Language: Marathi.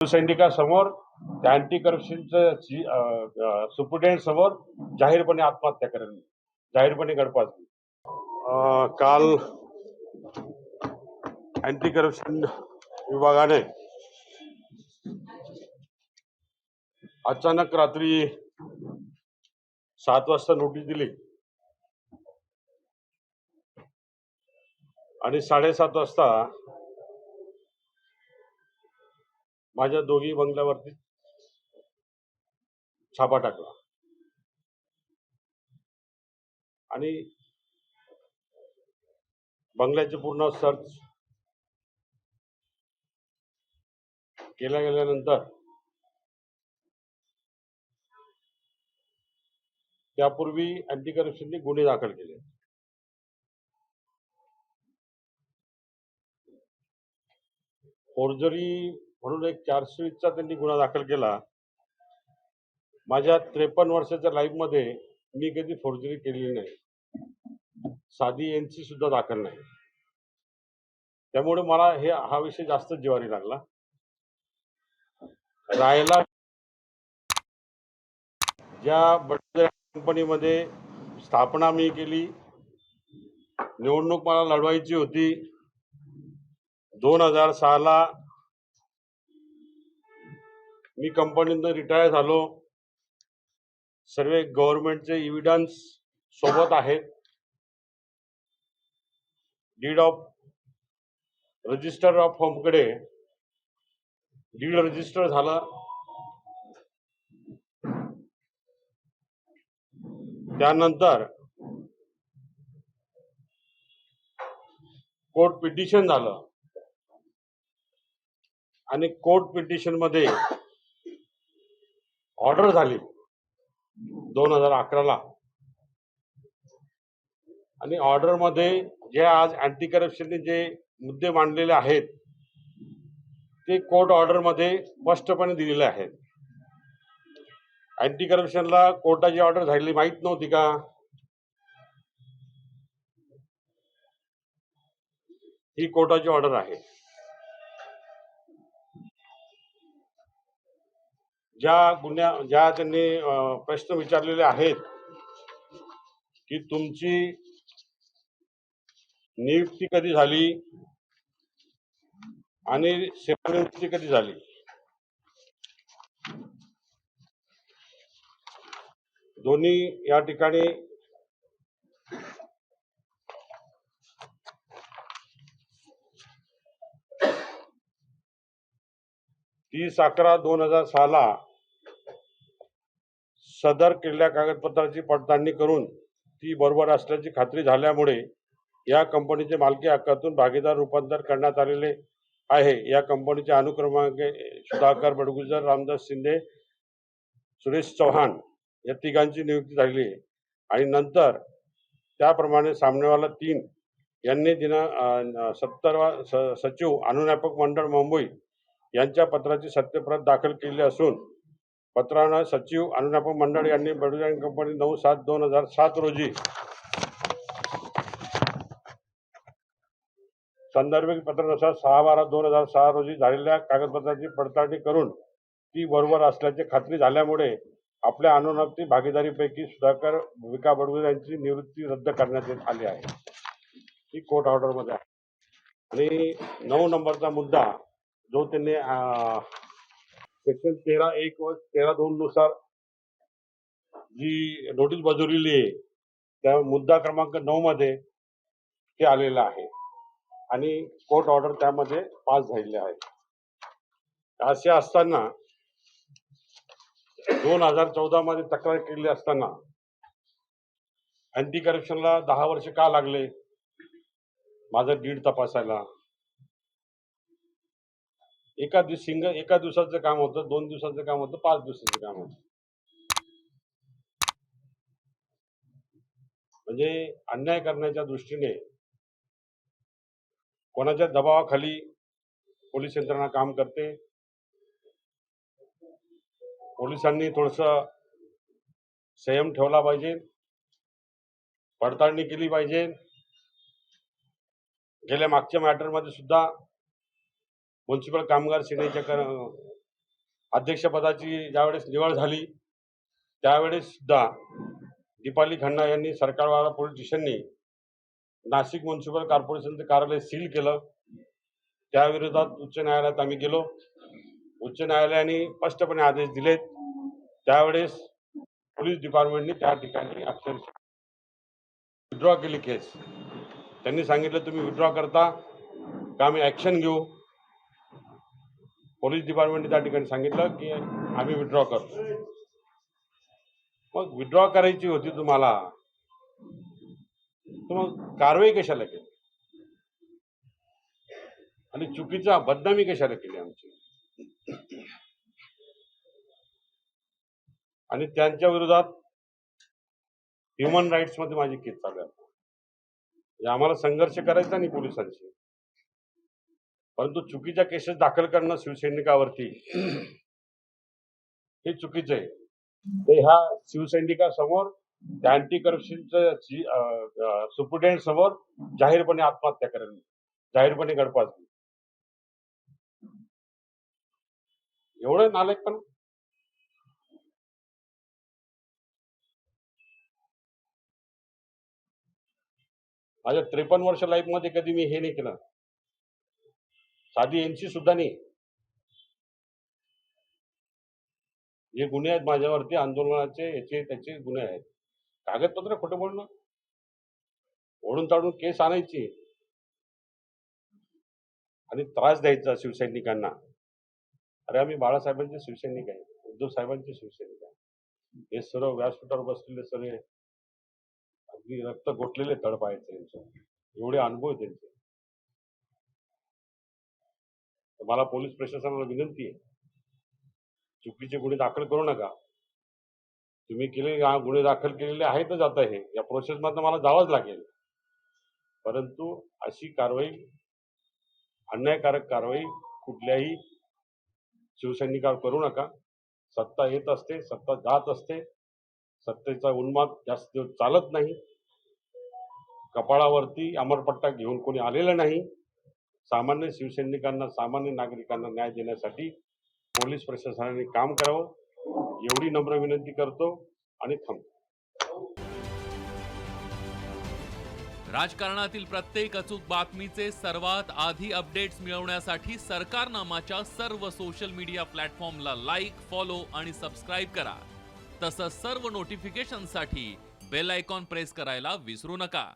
सैनिकासमोर त्या अँटी करप्शनचं सुप्रिटेंडेंट समोर जाहीरपणे आत्महत्या करेल जाहीरपणे गडपास काल अँटी करप्शन विभागाने अचानक रात्री सात वाजता नोटीस दिली. आणि साडेसात वाजता माझ्या दोघी बंगल्यावरती छापा टाकला. आणि बंगल्याचे पूर्ण सर्च केल्या गेल्यानंतर त्यापूर्वी अँटी करप्शनने गुन्हे दाखल केले. फोर्जरी म्हणून एक चारशेचा त्यांनी गुन्हा दाखल केला. माझ्या त्रेपन्न वर्षाच्या लाईफमध्ये मी कधी फोर्जरी केलेली नाही. साधी एनसी सुद्धा दाखल नाही. त्यामुळे मला हे हा विषय जास्त जिवारी लागला. राहायला ज्या बडोदा कंपनीमध्ये स्थापना मी केली निवडणूक मला लढवायची होती. दोन हजार सहाला मी कंपनीतनं रिटायर झालो. सर्व गव्हर्नमेंटचे इव्हिडन्स सोबत आहेत. डीड ऑफ रजिस्टर ऑफ होमकडे डीड रजिस्टर झालं. त्यानंतर कोर्ट पिटिशन झालं. आणि कोर्ट पिटिशनमध्ये ऑर्डर झाली. दोन हजार अकराला. आणि ऑर्डरमध्ये जे आज अँटी करप्शनने जे मुद्दे मांडलेले आहेत ते कोर्ट ऑर्डरमध्ये स्पष्टपणे दिलेले आहेत. अँटी करप्शनला कोर्टाची ऑर्डर झालेली माहीत नव्हती का? ही कोर्टाची ऑर्डर आहे. ज्या गुन्ह्या ज्या त्यांनी प्रश्न विचारलेले आहेत की तुमची नियुक्ती कधी झाली आणि सेवानिवृत्ती कधी झाली? दोन्ही या ठिकाणी तीस अकरा दोन हजार सहाला सदर केलेल्या कागदपत्राची पडताळणी करून ती बरोबर असल्याची खात्री झाल्यामुळे या कंपनीचे मालकी हक्कातून भागीदार रूपांतर करण्यात आलेले आहे. या कंपनीचे अनुक्रमांक सुधाकर बडगुजर रामदास शिंदे सुरेश चव्हाण या तिघांची नियुक्ती झालेली आहे. आणि नंतर त्याप्रमाणे सामनेवाला तीन यांनी दिना सत्तरवा स सचिव अनुज्ञापक मंडळ मुंबई यांच्या पत्राची सत्यप्रत दाखल केली असून पत्रानं सचिव अनुज्ञापक मंडळ यांनी बडोदा कंपनी नऊ सात दोन हजार सात रोजी संदर्भित पत्रानुसार सहा बारा दोन हजार सहा रोजी झालेल्या कागदपत्राची पडताळणी करून ती बरोबर असल्याची खात्री झाल्यामुळे आपल्या अनुनापती भागीदारीपैकी सुधाकर भूमिका बडगुजर यांची निवृत्ती रद्द करण्यात येत आली आहे. ही कोर्ट ऑर्डरमध्ये आहे. आणि नऊ नंबरचा मुद्दा जो त्यांनी सेक्शन तेरा एक व तेरा दोन नुसार जी नोटीस बजावलेली आहे त्या मुद्दा क्रमांक नऊ मध्ये ते आलेलं आहे. आणि कोर्ट ऑर्डर त्यामध्ये पास झालेले आहे. असे असताना दोन हजार चौदा मध्ये तक्रार केली असताना अँटी करप्शनला दहा वर्ष का लागले? माझं डीड तपासायला. एका दिवस सिंग एका दिवसाचं काम होतं दोन दिवसाचं काम होतं पाच दिवसाचं काम होतं. म्हणजे अन्याय करण्याच्या दृष्टीने कोणाच्या दबावाखाली पोलीस यंत्रणा काम करते? पोलिसांनी थोडस संयम ठेवला पाहिजे. पडताळणी केली पाहिजे. गेल्या मागच्या मॅटरमध्ये सुद्धा म्युन्सिपल कामगार सेनेच्या कर अध्यक्षपदाची ज्यावेळेस निवड झाली त्यावेळेस सुद्धा दीपाली खन्ना यांनी सरकारवाला पोलीस स्टेशननी नाशिक म्युन्सिपल कॉर्पोरेशनचं कार्यालय सील केलं. त्याविरोधात उच्च न्यायालयात आम्ही गेलो. उच्च न्यायालयाने स्पष्टपणे आदेश दिलेत. त्यावेळेस पोलीस डिपार्टमेंटने त्या ठिकाणी अक्षरशः विड्रॉ केली केस. त्यांनी सांगितलं तुम्ही विड्रॉ करता. का आम्ही ॲक्शन घेऊ? पोलीस डिपार्टमेंटने त्या ठिकाणी सांगितलं की आम्ही विड्रॉ करतो. मग विड्रॉ करायची होती तुम्हाला. तर मग कारवाई कशाला केली? आणि चुकीचा बदनामी कशाला केली आमची? आणि त्यांच्या विरोधात ह्युमन राईट्समध्ये माझी केस चालू आहे म्हणजे आम्हाला संघर्ष करायचा नाही पोलिसांशी. परंतु चुकीच्या केसेस दाखल करणं शिवसैनिकावरती हे चुकीचं आहे. ते ह्या शिवसैनिकासमोर त्या अँटी करप्शनच्या सुप्रिटेंडेंट समोर जाहीरपणे आत्महत्या करेल. जाहीरपणे गडपास एवढं नालायक पण माझ्या त्रेपन्न वर्ष लाईफमध्ये कधी मी हे नाही केलं. साधी एनसी सुद्धा नाही. जे गुन्हे आहेत माझ्यावरती आंदोलनाचे याचे त्याचे गुन्हे आहेत. कागदपत्र खोटं बोलणं. ओढून ताडून केस आणायची. आणि त्रास द्यायचा शिवसैनिकांना. अरे आम्ही बाळासाहेबांचे शिवसैनिक आहे उद्धव साहेबांचे शिवसैनिक आहे. हे सर्व व्यासपीठावर बसलेले सगळे अगदी रक्त गोठलेले तळपायचे यांचं. एवढे अनुभव त्यांचे. मला पोलीस प्रशासनाला विनंती आहे. चुकीचे गुन्हे दाखल करू नका. तुम्ही केले गुन्हे दाखल केलेले आहेतच आता हे. या प्रोसेसमधनं मला जावंच लागेल. परंतु अशी कारवाई अन्यायकारक कारवाई कुठल्याही शिवसैनिकावर करू नका. सत्ता येत असते सत्ता जात असते. सत्तेचा उन्माद जास्त दिवस चालत नाही. कपाळावरती अमरपट्टा घेऊन कोणी आलेलं नाही. सामान्य शिवसैनिकांना सामान्य नागरिकांना न्याय देण्यासाठी पोलीस प्रशासनाने काम करावं. एवढी नम्र विनंती करतो आणि थांबतो. राजकारणातील प्रत्येक अचूक बातमीचे सर्वात आधी अपडेट्स मिळवण्यासाठी सरकारनामाच्या सर्व सोशल मीडिया प्लॅटफॉर्मला लाईक फॉलो आणि सबस्क्राईब करा. तसंच सर्व नोटिफिकेशनसाठी बेल आयकॉन प्रेस करायला विसरू नका.